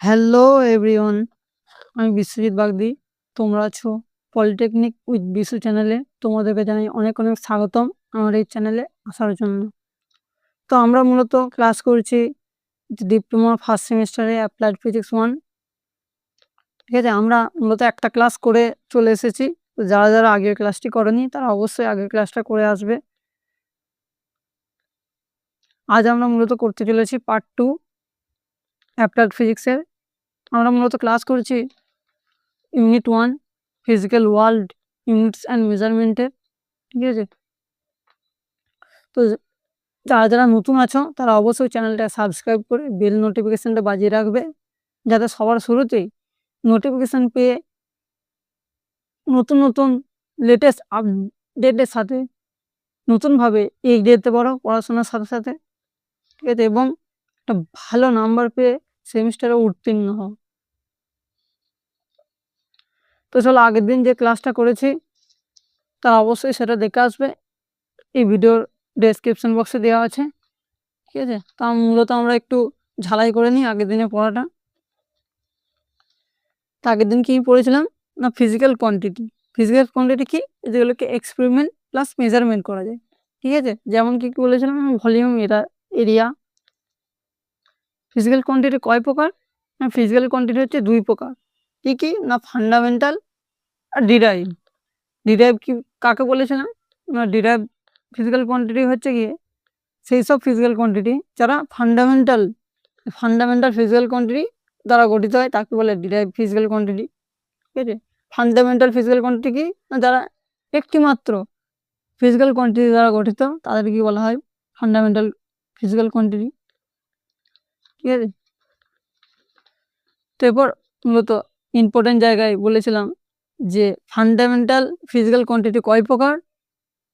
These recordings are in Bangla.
হ্যালো এভরিওয়ান আমি বিশ্বজিৎ বাগদি। তোমরা আছো পলিটেকনিক উইথ বিশু চ্যানেলে তোমাদেরকে জানাই অনেক অনেক স্বাগতম আমার এই চ্যানেলে আসার জন্য। তো আমরা মূলত ক্লাস করছি ডিপ্লোমা ফার্স্ট সেমিস্টারে অ্যাপ্লাইড ফিজিক্স ওয়ান ঠিক আছে, আমরা মূলত একটা ক্লাস করে চলে এসেছি। তো যারা যারা আগের ক্লাসটি করেনি, তারা অবশ্যই আগের ক্লাসটা করে আসবে। আজ আমরা মূলত করতে চলেছি পার্ট টু অ্যাপ্লাইড ফিজিক্সের আমরা মূলত ক্লাস করছি unit one physical world units and মেজারমেন্টের ঠিক আছে? তো যারা যারা নতুন আছো, তারা অবশ্যই চ্যানেলটা সাবস্ক্রাইব করে বেল নোটিফিকেশানটা বাজিয়ে রাখবে, যাতে সবার শুরুতেই নোটিফিকেশান পেয়ে নতুন নতুন লেটেস্ট আপডেটের সাথে নতুনভাবে এগিয়ে যেতে পারো পড়াশোনার সাথে সাথে, ঠিক আছে? এবং একটা ভালো নাম্বার পেয়ে সেমিস্টারে উত্তীর্ণ হও। তো চলো আগের দিন যে ক্লাসটা করেছি তা অবশ্যই সেটা দেখে আসবে। এই ভিডিওর ডেসক্রিপশন বক্সে দেওয়া আছে, ঠিক আছে? তা মূলত আমরা একটু ঝালাই করে নিই আগের দিনে পড়াটা। তা আগের দিন কী পড়েছিলাম? না ফিজিক্যাল কোয়ান্টিটি ফিজিক্যাল কোয়ান্টিটি কি? যেগুলোকে এক্সপেরিমেন্ট প্লাস মেজারমেন্ট করা যায়, ঠিক আছে? যেমন কি বলেছিলাম ভলিউম এরা এরিয়া ফিজিক্যাল কোয়ান্টিটি কয় প্রকার? ফিজিক্যাল কোয়ান্টিটি হচ্ছে দুই প্রকার। কী কী? না ফান্ডামেন্টাল আর ডিরাইভ ডিরাইভ কি, কাকে বলেছিলাম না? ডিরাইভ ফিজিক্যাল কোয়ান্টিটি হচ্ছে গিয়ে সেই সব ফিজিক্যাল কোয়ান্টিটি যারা ফান্ডামেন্টাল ফান্ডামেন্টাল ফিজিক্যাল কোয়ান্টিটি দ্বারা গঠিত হয়, তাকে বলে ডিরাইভ ফিজিক্যাল কোয়ান্টিটি ঠিক আছে? ফান্ডামেন্টাল ফিজিক্যাল কোয়ান্টিটি কি? না, যারা একটিমাত্র ফিজিক্যাল কোয়ান্টিটি দ্বারা গঠিত তাদের কি বলা হয়? ফান্ডামেন্টাল ফিজিক্যাল কোয়ান্টিটি ঠিক আছে? তো এরপর মূলত ইম্পর্টেন্ট জায়গায় বলেছিলাম যে ফান্ডামেন্টাল ফিজিক্যাল কোয়ান্টিটি কয় প্রকার?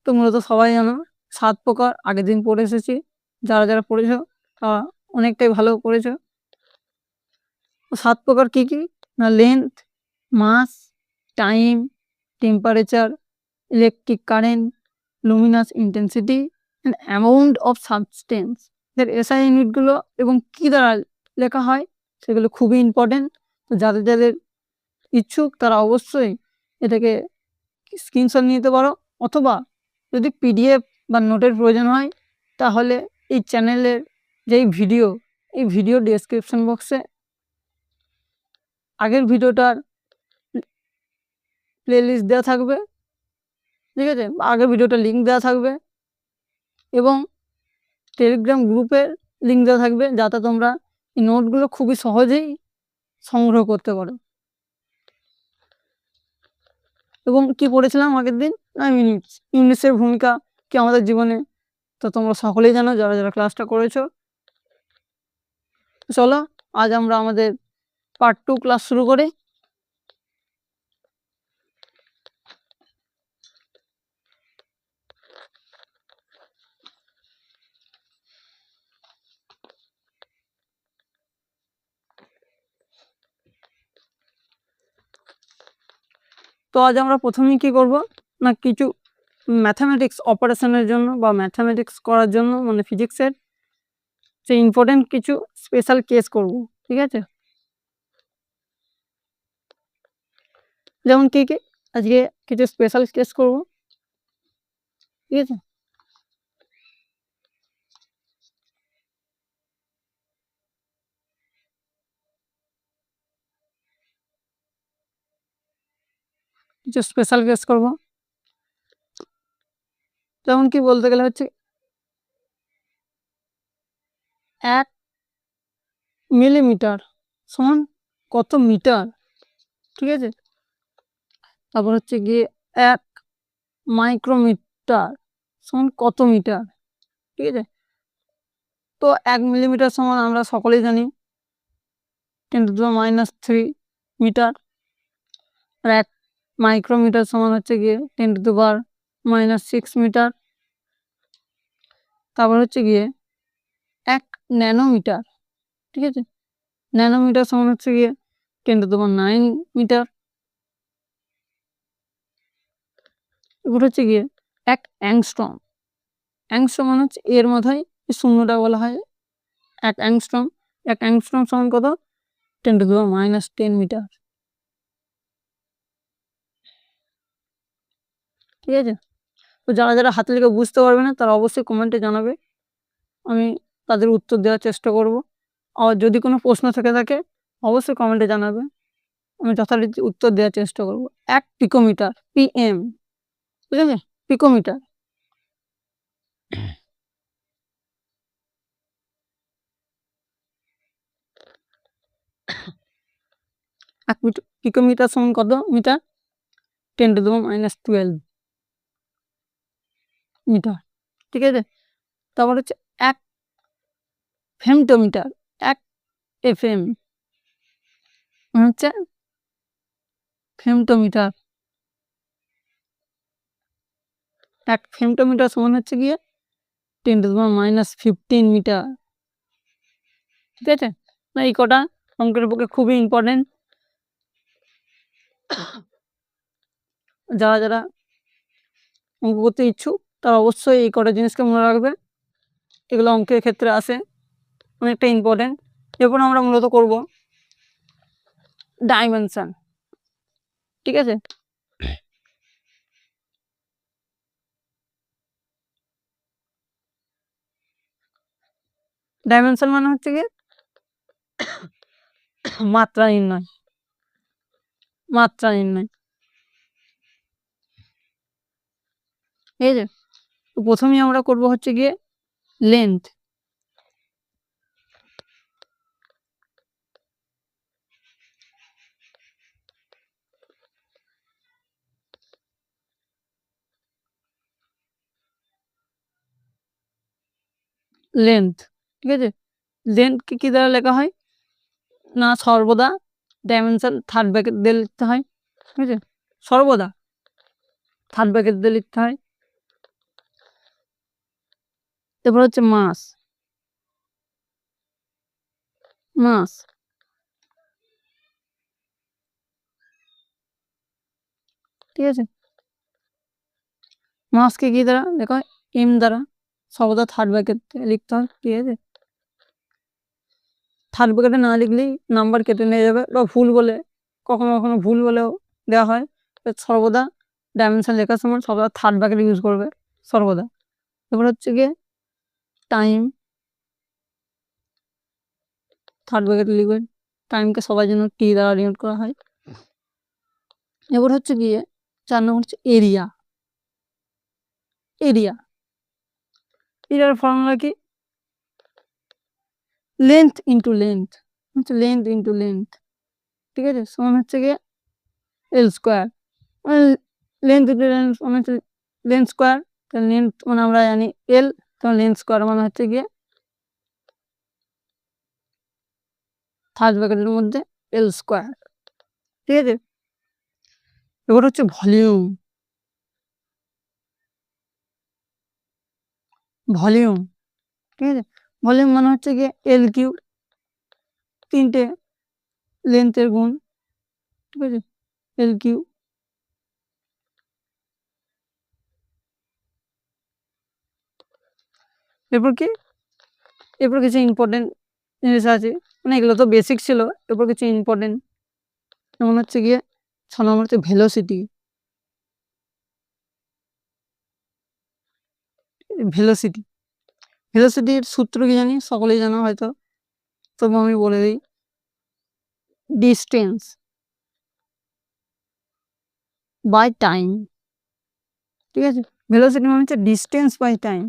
তো মূলত সবাই জানো, সাত প্রকার। আগের দিন পড়ে এসেছি। যারা যারা পড়েছ, তারা অনেকটাই ভালো করেছ সাত প্রকার কি কি? না length mass time temperature electric current luminous intensity and amount of substance এর এসআই ইউনিটগুলো এবং কী দ্বারা লেখা হয়, সেগুলো খুবই ইম্পর্টেন্ট তো যাদের যাদের ইচ্ছুক, তারা অবশ্যই এটাকে স্ক্রিনশট নিতে পারো। অথবা যদি পিডিএফ বা নোটের প্রয়োজন হয়, তাহলে এই চ্যানেলের যেই ভিডিও, এই ভিডিও ডিসক্রিপশন বক্সে আগের ভিডিওটার প্লেলিস্ট দেওয়া থাকবে। ঠিক আছে? আগের ভিডিওটা লিঙ্ক দেওয়া থাকবে এবং টেলিগ্রাম গ্রুপের লিঙ্ক দেওয়া থাকবে, যাতে তোমরা এই নোটগুলো খুবই সহজেই সংগ্রহ করতে পারো। এবং কি পড়েছিলাম আগের দিন? না ইউনিটস। ইউনিটসের ভূমিকা কি আমাদের জীবনে? তো তোমরা সকলেই জানো, যারা যারা ক্লাসটা করেছ। চলো, আজ আমরা আমাদের পার্ট টু ক্লাস শুরু করি। তো আজ আমরা প্রথমেই কি করব? না, কিছু ম্যাথামেটিক্স অপারেশনের জন্য বা ম্যাথামেটিক্স করার জন্য মানে ফিজিক্সের যে ইম্পর্টেন্ট কিছু স্পেশাল কেস করব, ঠিক আছে? যেমন কী কী? আজকে কিছু স্পেশাল কেস করব, ঠিক আছে? কিছু স্পেশাল কেস করব। যেমন কি বলতে গেলে হচ্ছে এক মিলিমিটার সমান কত মিটার? ঠিক আছে? তারপর হচ্ছে গিয়ে এক মাইক্রোমিটার সমান কত মিটার? ঠিক আছে? তো এক মিলিমিটার সমান আমরা সকলেই জানি ten to minus three metre. আর এক মাইক্রোমিটার সমান হচ্ছে গিয়ে টেন টু বার মাইনাস সিক্স মিটার। তারপর হচ্ছে গিয়ে এক ন্যানোমিটার, ঠিক আছে? ন্যানোমিটার সমান হচ্ছে গিয়ে টেন টু বার নাইন মিটার। এবার হচ্ছে গিয়ে এক অ্যাংস্ট্রম অ্যাংস্ট্রম মানে হচ্ছে এর মাথায় শূন্যটা বলা হয় এক অ্যাংস্ট্রম। এক অ্যাংস্ট্রম সমান কত? টেন টু দেওয়া মাইনাস টেন মিটার। ঠিক আছে? তো যারা যারা হাতে লিখে বুঝতে পারবে না, তারা অবশ্যই কমেন্টে জানাবে। আমি তাদের উত্তর দেওয়ার চেষ্টা করব। আর যদি কোনো প্রশ্ন থেকে থাকে, অবশ্যই কমেন্টে জানাবে। আমি যথারীতি উত্তর দেওয়ার চেষ্টা করব। এক পিকোমিটার পিএম ঠিক আছে? পিকোমিটার। এক মিটার পিকোমিটার সমান কত মিটার? টেন টু দেবো মাইনাস টুয়েলভ মিটার, ঠিক আছে? তারপর হচ্ছে এক ফেমটোমিটার এক এফ এম হচ্ছে ফেমটোমিটার এক ফেমটোমিটার সমান হচ্ছে গিয়ে ten to minus fifteen metre, ঠিক আছে? না, এই কটা অঙ্কের পক্ষে খুবই ইম্পর্টেন্ট যারা যারা অঙ্ক করতে ইচ্ছুক তারা অবশ্যই এই কটা জিনিসকে মনে রাখবে এগুলো অঙ্কের ক্ষেত্রে আসে অনেকটা ইম্পর্টেন্ট এরপর আমরা মূলত করব ডাইমেনশন ঠিক আছে? ডাইমেনশন মানে হচ্ছে কি? মাত্রা নির্ণয়। মাত্রা নির্ণয়। ঠিক আছে তো প্রথমেই আমরা করব হচ্ছে গিয়ে লেন্থ লেন্থ ঠিক আছে? লেন্থকে কী দ্বারা লেখা হয়? না সর্বদা ডাইমেনশন থার্ড ব্র্যাকেট দিয়ে লিখতে হয়, ঠিক আছে? সর্বদা থার্ড ব্র্যাকেট দিয়ে লিখতে হয়। তারপর হচ্ছে মাস মাস ঠিক আছে? মাসকে কি দ্বারা? দেখো এম দ্বারা সর্বদা থার্ড ব্র্যাকেট লিখতে হয়, ঠিক আছে? থার্ড ব্র্যাকেটে না লিখলেই নাম্বার কেটে নিয়ে যাবে। বা ভুল বলে, কখনো কখনো ভুল বলেও দেওয়া হয়। সর্বদা ডাইমেনশন লেখার সময় সর্বদা থার্ড ব্র্যাকেট ইউজ করবে, সর্বদা। এবার হচ্ছে গিয়ে টাইম থার্ড ব্র্যাকেট লিখবেন টাইমকে সবার জন্য টি দ্বারা ডিনোট করা হয়। এবার হচ্ছে গিয়ে চার নম্বর হচ্ছে এরিয়া এরিয়া এরিয়ার ফর্মুলা কি? লেন্থ ইন্টু লেন্থ হচ্ছে লেন্থ ইন্টু লেন্থ ঠিক আছে? সমান হচ্ছে গিয়ে L square length into length মানে হচ্ছে লেন্থ স্কোয়ার লেন্থ মানে আমরা জানি এল তখন লেন্থ স্কোয়ার মানে হচ্ছে গিয়ে থার্ড ব্র্যাকেটের মধ্যে এল স্কোয়ার ঠিক আছে? এবার হচ্ছে ভলিউম ভলিউম ঠিক আছে? ভলিউম মানে হচ্ছে গিয়ে এল কিউ তিনটে লেন্থের গুণ, ঠিক আছে? এল কিউ এরপর কি? এরপর কিছু ইম্পর্টেন্ট জিনিস আছে। মানে এগুলো তো বেসিক ছিল। এরপর কিছু ইম্পর্টেন্ট যেমন হচ্ছে গিয়ে ছ নম্বর হচ্ছে ভেলোসিটি ভেলোসিটি ভেলোসিটির সূত্র কি জানি? সকলেই জানো হয়তো। তবু আমি বলে দিই। ডিস্টেন্স বাই টাইম ঠিক আছে? ভেলোসিটি মানে হচ্ছে ডিস্টেন্স বাই টাইম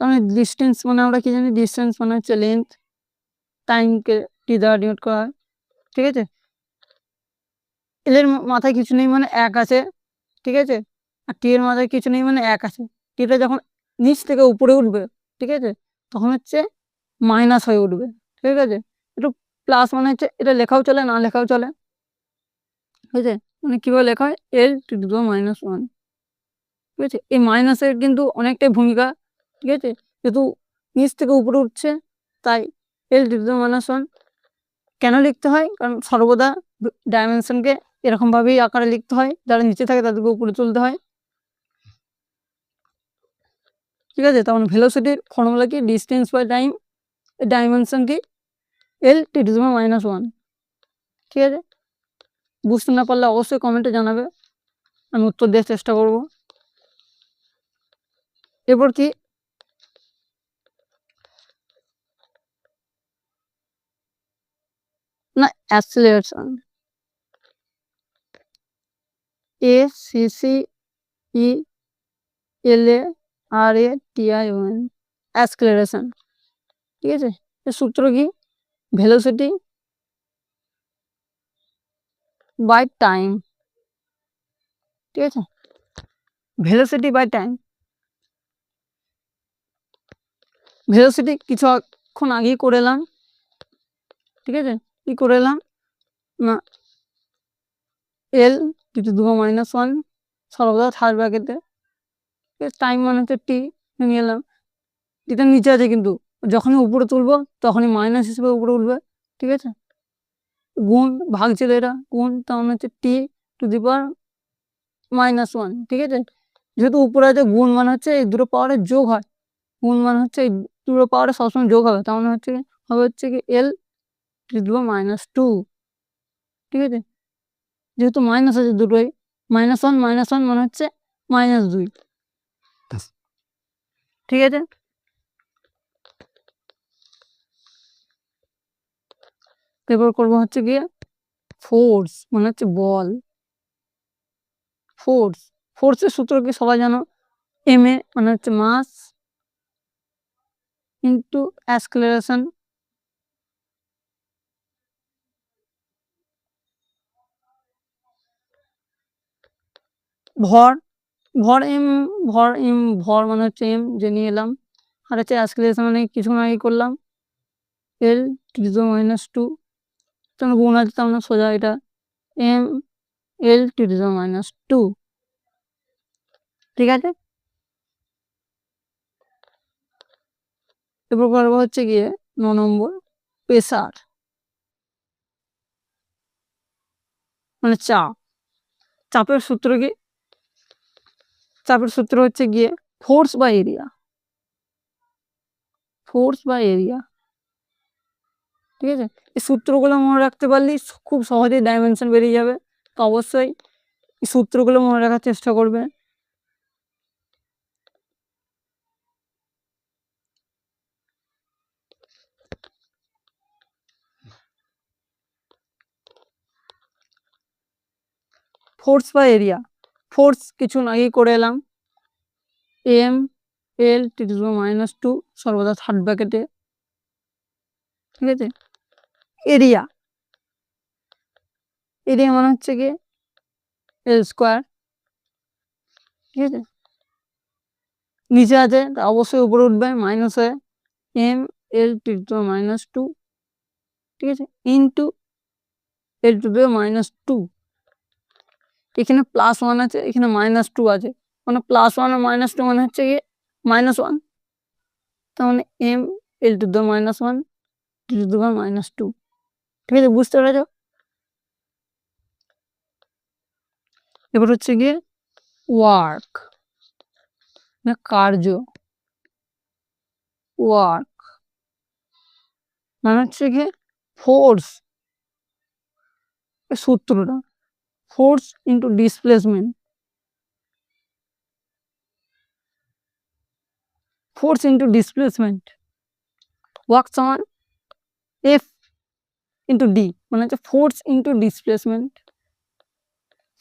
তো আমি ডিস্টেন্স মানে আমরা কি জানি? ডিস্টেন্স মানে হচ্ছে লেন্থ টাইমকে টি দ্বারা ডিনোট করা হয়, ঠিক আছে? এদের মাথায় কিছু নেই মানে এক আছে, ঠিক আছে? আর টি এর মাথায় কিছু নেই মানে এক আছে। টিটা যখন নিচ থেকে উপরে উঠবে, ঠিক আছে? তখন হচ্ছে মাইনাস হয়ে উঠবে, ঠিক আছে? একটু প্লাস মানে হচ্ছে এটা লেখাও চলে, না লেখাও চলে। ঠিক আছে? মানে কীভাবে লেখা হয়? L to to minus one ঠিক আছে? এই মাইনাসের কিন্তু অনেকটাই ভূমিকা ঠিক আছে? যেহেতু নিচ থেকে উপরে উঠছে, তাই এল টু মাইনাস ওয়ান কেন লিখতে হয়? কারণ সর্বদা ডাইমেনশনকে এরকমভাবেই আকারে লিখতে হয়। যারা নিচে থাকে তাদেরকে উপরে তুলতে হয়। ঠিক আছে? তখন ভেলোসিটির ফর্মুলা কি? ডিস্টেন্স বাই টাইম ডাইমেনশন কি? L T to minus one ঠিক আছে? বুঝতে না পারলে অবশ্যই কমেন্টে জানাবে। আমি উত্তর দেওয়ার চেষ্টা করব। এরপর কি? না acceleration A, C C, E, L, E, R, A, T, I, O, N. Acceleration ঠিক আছে? সূত্র কি? Velocity by time. ঠিক আছে? Velocity by time. ভেলোসিটি কিছুক্ষণ আগেই করে এলাম। ঠিক আছে? কি করে এলাম? না। এল টু দুটো মাইনাস ওয়ান সর্বদা থার্ড ব্র্যাকেটে টাইম মানে হচ্ছে টি নিয়ে এলাম। টিটা নিচে আছে কিন্তু। যখনই উপরে তুলবো, তখনই মাইনাস হিসেবে উপরে উঠবে। ঠিক আছে? গুণ, ভাগ ছিল এটা। গুণ, তার মানে হচ্ছে T to the power minus one ঠিক আছে? যেহেতু উপরে আছে, গুণ মানে হচ্ছে এই দুটো পাওয়ারের যোগ হয়। গুণ মানে হচ্ছে এই দুটো পাওয়ারে সবসময় যোগ হবে। তার মানে হচ্ছে হবে হচ্ছে কি এল টু মাইনাস টু ঠিক আছে? যেহেতু মাইনাস আছে দুটোই মাইনাস ওয়ান মাইনাস ওয়ান মানে হচ্ছে মাইনাস দুই। ঠিক আছে? এরপর করব হচ্ছে গিয়ে ফোর্স মানে হচ্ছে বল। ফোর্স ফোর্সের সূত্র কি সবাই জানো? এম এ মানে হচ্ছে মাস ইন্টু অ্যাসক্লেরেশন ভর ভর এম ভর এম, ভর মানে হচ্ছে এম যে নিয়ে এলাম। আর হচ্ছে অ্যাসক্লেরেশন মানে কিছুক্ষণ আগে করলাম। এল টু মাইনাস টু তখন গুণ আছে, তার মানে সোজা এটা। M L to the minus two ঠিক আছে? এরপর করব হচ্ছে গিয়ে ন নম্বর প্রেসার মানে চাপ। চাপের সূত্র কি? চাপের সূত্র হচ্ছে গিয়ে ফোর্স বা এরিয়া ফোর্স বা এরিয়া ঠিক আছে? এই সূত্রগুলো মনে রাখতে পারলেই খুব সহজেই ডাইমেনশন বেরিয়ে যাবে। তো অবশ্যই এই সূত্রগুলো মনে রাখার চেষ্টা করবে। ফোর্স বা এরিয়া ফোর্স কিছু আগেই করে এলাম। M L T minus two সর্বদা থার্ড ব্র্যাকেটে ঠিক আছে? এরিয়া এরিয়া মানে হচ্ছে কি এল স্কোয়ার ঠিক আছে? নিচে আছে, তা অবশ্যই উপরে উঠবে মাইনাস হয়ে। M L T minus two ঠিক আছে? Into L to minus two এখানে প্লাস ওয়ান আছে, এখানে মাইনাস টু আছে। মানে প্লাস ওয়ান আর মাইনাস টু মানে হচ্ছে গিয়ে মাইনাস ওয়ান মানে M L to the minus one to to minus two ঠিক আছে, বুঝতে পেরেছ? এবার হচ্ছে গিয়ে ওয়ার্ক না কার্য। ওয়ার্ক মানে হচ্ছে গিয়ে ফোর্স সূত্রটা। Force into displacement force into displacement work সমান এফ ইন্টু ডি মানে হচ্ছে ফোর্স ইন্টু ডিসপ্লেসমেন্ট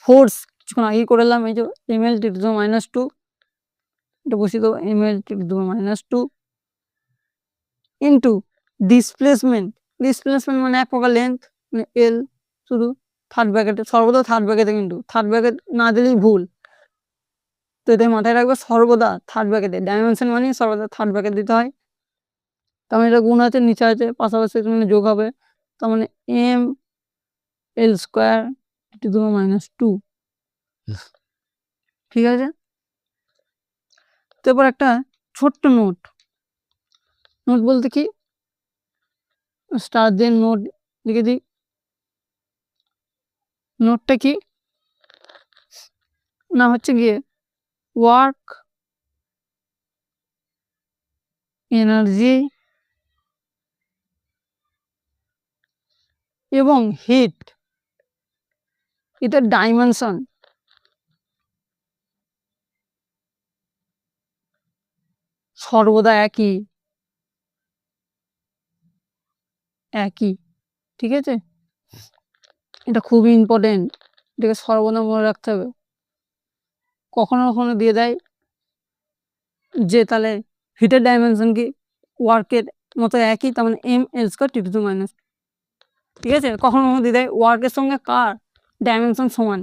ফোর্স কিছুক্ষণ আগেই করে এলাম, এই যে M L to minus two এটা বসিয়ে দেবো M L T to minus two into displacement displacement মানে এক প্রকার লেন্থ মানে এল শুধু থার্ড ব্র্যাকেটে সর্বদা থার্ড ব্র্যাকেটে কিন্তু থার্ড ব্র্যাকেট না দিলেই ভুল। তো এটাই মাথায় রাখবে সর্বদা থার্ড ব্র্যাকেটে ডাইমেনশন মানে সর্বদা থার্ড ব্র্যাকেট দিতে হয়। তার মানে এটা গুণ আছে নিচে আছে পাশাপাশি মানে যোগ হবে। তার মানে এম এল স্কোয়ার টু দু মাইনাস টু ঠিক আছে? তারপর একটা ছোট্ট নোট। নোট বলতে কি? স্টার দিয়ে নোট লিখে দিই। নোটটা কি? না, হচ্ছে গিয়ে ওয়ার্ক এনার্জি এবং হিট এটা ডাইমেনশন সর্বদা একই একই, ঠিক আছে? এটা খুবই ইম্পর্টেন্ট এটাকে সর্বদা মনে রাখতে হবে। কখনো কখনো দিয়ে দেয় যে তাহলে হিটের ডাইমেনশন কি ওয়ার্কের মতো একই, তার মানে M L square T to minus ঠিক আছে? কখনো কখনো দিয়ে দেয় ওয়ার্কের সঙ্গে কার ডাইমেনশন সমান।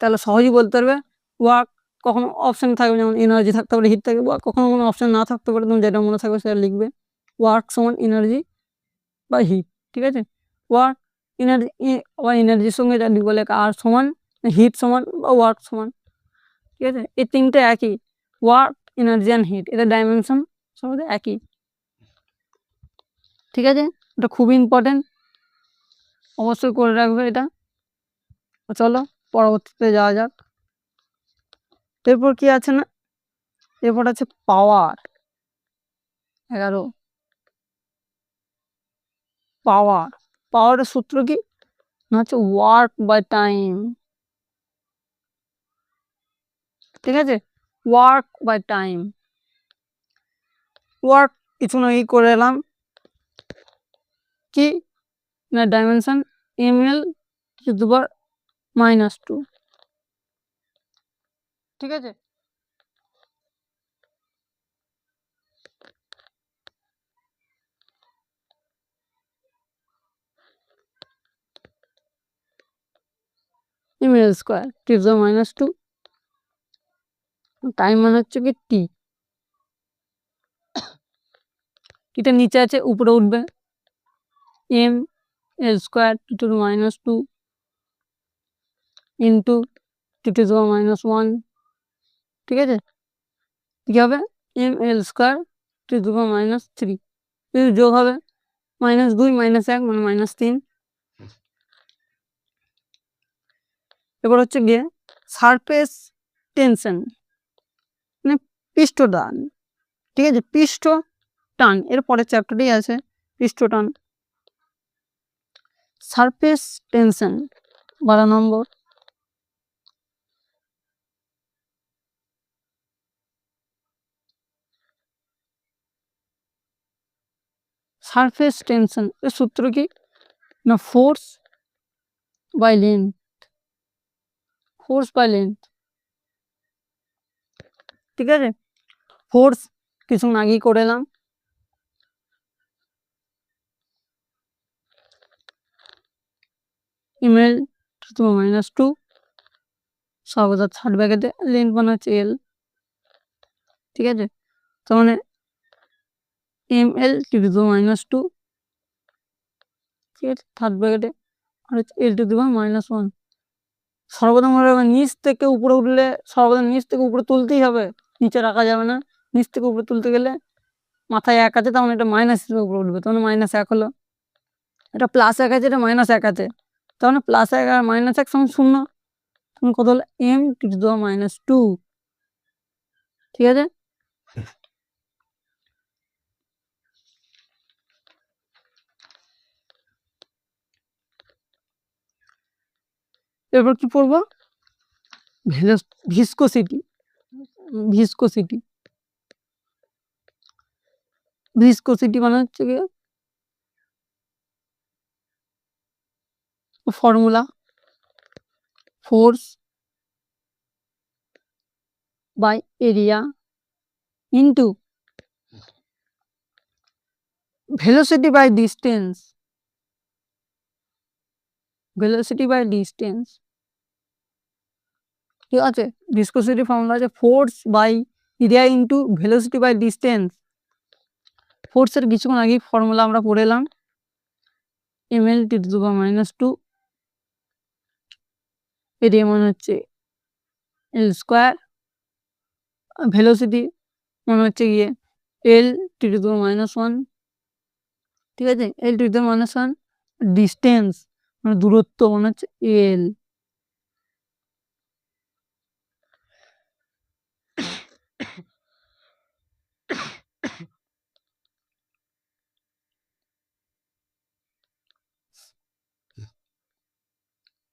তাহলে সহজেই বলতে পারবে ওয়ার্ক কখনো অপশান থাকবে যেমন এনার্জি থাকতে পারে হিট থাকবে বা কখনো কোনো অপশান না থাকতে পারে, তুমি যেটা মনে থাকবে সেটা লিখবে ওয়ার্ক সমান এনার্জি বা হিট ঠিক আছে? ওয়ার্ক এনার্জি আবার এনার্জির সঙ্গে যা লিখব লেখা আর সমান? হিট সমান বা ওয়ার্ক সমান। ঠিক আছে? এই তিনটে একই। ওয়ার্ক এনার্জি অ্যান্ড হিট এদের ডাইমেনশন সব একই। ঠিক আছে? এটা খুবই ইম্পর্টেন্ট অবশ্যই করে রাখবে এটা। চলো, পরবর্তীতে যাওয়া যাক। এরপর কি আছে না? এরপর আছে পাওয়ার এগারো। পাওয়ার পাওয়ারের সূত্র কি? না হচ্ছে ওয়ার্ক বাই টাইম। ঠিক আছে? Work by time. ওয়ার্ক কিছু না ই করে এলাম? কি? না ডাইমেনশন এম এল দুবার মাইনাস টু। ঠিক আছে? M L square T to minus two. Time মানে হচ্ছে কি টি। এটা নিচে আছে, উপরে উঠবে। M L square T to minus two into T to minus one. ঠিক আছে? কী হবে? M L square T to minus three. যোগ হবে, মাইনাস দুই, মাইনাস এক মানে মাইনাস তিন। এবার হচ্ছে গিয়ে সারফেস টেনশন মানে পৃষ্ঠ টান ঠিক আছে? পৃষ্ঠ টান এর পরের চ্যাপ্টারই আছে পৃষ্ঠ টান সারফেস টেনশন বারো নম্বর। সারফেস টেনশন এর সূত্র কি? না force by length force by length ঠিক আছে? ফোর্স কিছু আগেই করে এলাম ইমেল মাইনাস টু সর্বদা থার্ড ব্যাগেতে লেন্থ বানাচ্ছে এল ঠিক আছে? তার মানে M L to to minus two ঠিক আছে? থার্ড ব্র্যাকেটে আর হচ্ছে L to the minus one সর্বদা মনে রাখবে নিচ থেকে উপরে উঠলে সর্বদা নিচ থেকে উপরে তুলতেই হবে। নিচে রাখা যাবে না। নিচ থেকে উপরে তুলতে গেলে মাথায় এক আছে, তখন এটা মাইনাস হিসেবে উপরে উঠবে। তখন মাইনাস এক হলো। এটা প্লাস এক আছে, এটা মাইনাস এক আছে। তখন প্লাস এক আর মাইনাস এক সমান শূন্য। তখন কত হলো? এম টু মাইনাস টু ঠিক আছে? এরপর কি পড়ব? ভিসকোসিটি ভিসকোসিটি ভিসকোসিটি মানে হচ্ছে কি formula, force by area into velocity by distance velocity by distance ঠিক আছে? ভিসকোসিটি ফর্মুলা আছে force by area into velocity by distance ফোর্সের কিছুক্ষণ আগেই ফর্মুলা আমরা পড়ে এলাম। M L T to minus two area মানে হচ্ছে এল স্কোয়ার ভেলোসিটি মনে হচ্ছে গিয়ে L T to minus one ঠিক আছে? L T to minus one distance মানে দূরত্ব মনে হচ্ছে এল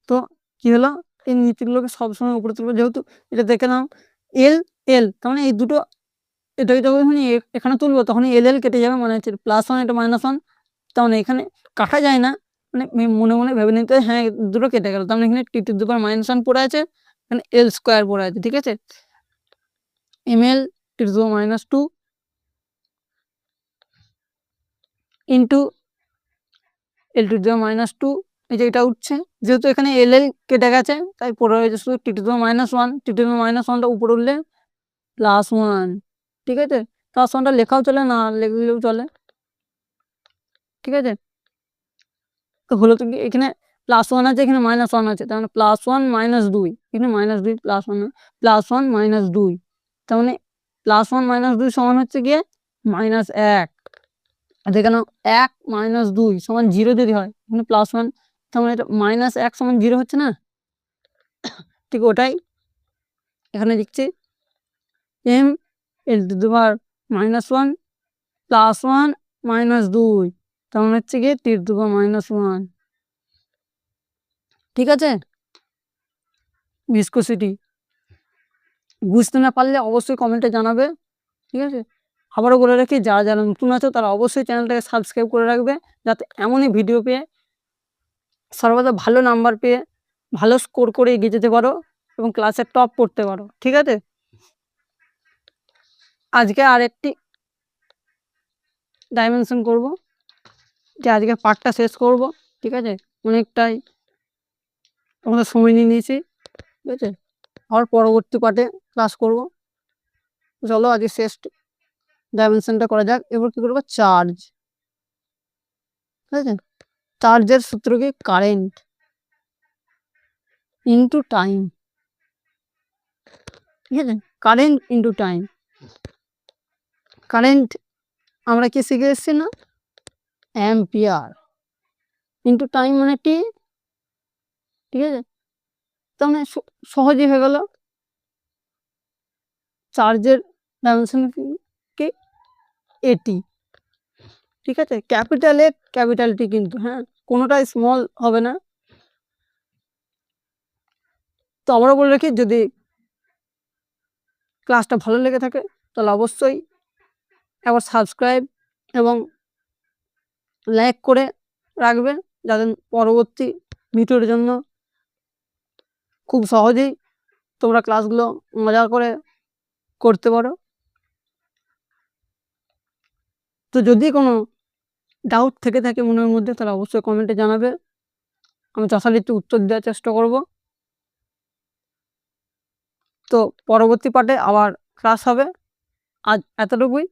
তো কি হলো? এই নিচেগুলোকে সবসময় উপরে তুলবো। যেহেতু এটা দেখে নাও এল এল তার মানে এই দুটো এটাকে যখন এখানে তুলবো তখন এল এল কেটে যাবে। মানে হচ্ছে প্লাস ওয়ান এটা মাইনাস ওয়ান তার মানে এখানে কাটা যায় না। মানে মনে মনে ভেবে নিতে হ্যাঁ দুটো কেটে গেল। তার মানে এখানে টি টু দুবার মাইনাস ওয়ান পড়ে আছে, এখানে এল স্কোয়ার পড়ে আছে, ঠিক আছে? M L T to minus two into L to minus two এই যে এটা উঠছে, যেহেতু এখানে এল এল কেটে গেছে তাই পড়ে রয়েছে শুধু T to minus one T to minus ওয়ানটা উপরে উঠলে প্লাস ওয়ান ঠিক আছে? প্লাস ওয়ানটা লেখাও চলে, না লিখলেও চলে, ঠিক আছে? তো হলো তো এখানে প্লাস ওয়ান আছে, এখানে মাইনাস ওয়ান আছে, তার মানে প্লাস ওয়ান মাইনাস দুই, এখানে মাইনাস দুই plus one plus one minus দুই, তার মানে প্লাস ওয়ান মাইনাস দুই সমান হচ্ছে গিয়ে মাইনাস এক, আর এক মাইনাস দুই সমান জিরো যদি হয় এখানে প্লাস ওয়ান তার মানে এটা মাইনাস এক সমান জিরো হচ্ছে না? ঠিক ওটাই। এখানে লিখছি M L to the minus one plus one minus দুই, তার মানে হচ্ছে গিয়ে টি দুবার মাইনাস ওয়ান ঠিক আছে? ভিসকোসিটি বুঝতে না পারলে অবশ্যই কমেন্টে জানাবে, ঠিক আছে? আবারও বলে রাখি, যারা যারা নতুন আছো তারা অবশ্যই চ্যানেলটাকে সাবস্ক্রাইব করে রাখবে, যাতে এমনই ভিডিও পেয়ে সর্বদা ভালো নাম্বার পেয়ে ভালো স্কোর করে এগিয়ে যেতে পারো এবং ক্লাসে টপ করতে পারো, ঠিক আছে? আজকে আরেকটি ডাইমেনশন করব, যে আজকে পার্টটা শেষ করব, ঠিক আছে? অনেকটাই তোমাদের সময় নিয়ে নিয়েছি, ঠিক আছে? আবার পরবর্তী পার্টে ক্লাস করব। চলো আজকে শেষ ডাইমেনশনটা করা যাক, এবার কী করব? চার্জ ঠিক আছে? চার্জের সূত্র কি কারেন্ট ইন্টু টাইম। ঠিক আছে? Current into time. কারেন্ট আমরা কি শিখে এসেছি না? অ্যাম্পিয়ার। ইন্টু টাইম মানে টি? ঠিক আছে? তার মানে সহজই হয়ে গেল। চার্জের ডাইমেনশন কি? এটি ঠিক আছে? ক্যাপিটাল এ ক্যাপিটাল টি কিন্তু হ্যাঁ? কোনোটাই স্মল হবে না। তো আমরা বলে রাখি, যদি ক্লাসটা ভালো লেগে থাকে, তাহলে অবশ্যই একবার সাবস্ক্রাইব এবং লাইক করে রাখবে যাতে পরবর্তী ভিডিওর জন্য খুব সহজেই তোমরা ক্লাসগুলো মজা করে করতে পারো। তো যদি কোনো ডাউট থেকে থাকে মনের মধ্যে তারা অবশ্যই কমেন্টে জানাবে। আমি যথারীতি উত্তর দেওয়ার চেষ্টা করব। তো পরবর্তী পার্টে আবার ক্লাস হবে। আজ এতটুকুই।